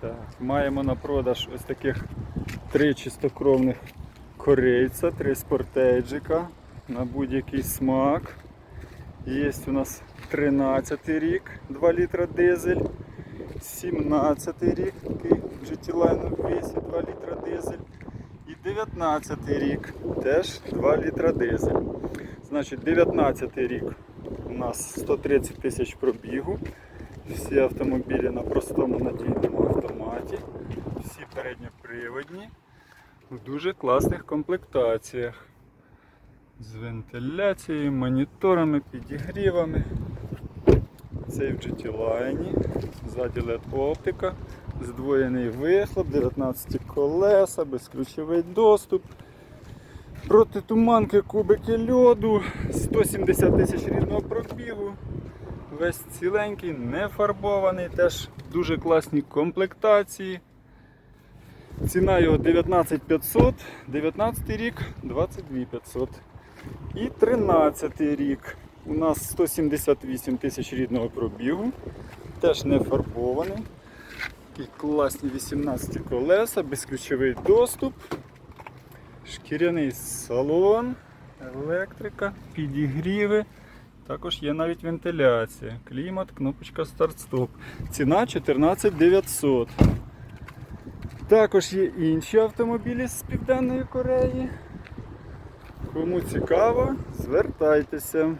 Так, маємо на продаж ось таких три чистокровних корейця, три спортейджика на будь-який смак. Є у нас 13 рік, 2 літра дизель, 17 рік, такий GT Line в весі, 2 літра дизель. І 19 рік, теж 2 літра дизель. Значить, 19 рік у нас 130 тисяч пробігу. Всі автомобілі на простому надійному автоматі. Всі передньоприводні. У дуже класних комплектаціях. З вентиляцією, моніторами, підігрівами. Цей в GT Line. Ззаді LED оптика, здвоєний вихлоп, 19 колеса, безключовий доступ. Проти туманки кубики льоду, 170 тисяч рідного пробігу. Весь ціленький, не фарбований, теж дуже класні комплектації. Ціна його 19500, 19 рік 22500. І 13 рік. У нас 178 тисяч рідного пробігу. Теж не фарбований. Такі класні 18 колеса, безключовий доступ. Шкіряний салон, електрика, підігріви. Також є навіть вентиляція, клімат, кнопочка старт-стоп. Ціна 14900. Також є інші автомобілі з Південної Кореї. Кому цікаво, звертайтеся.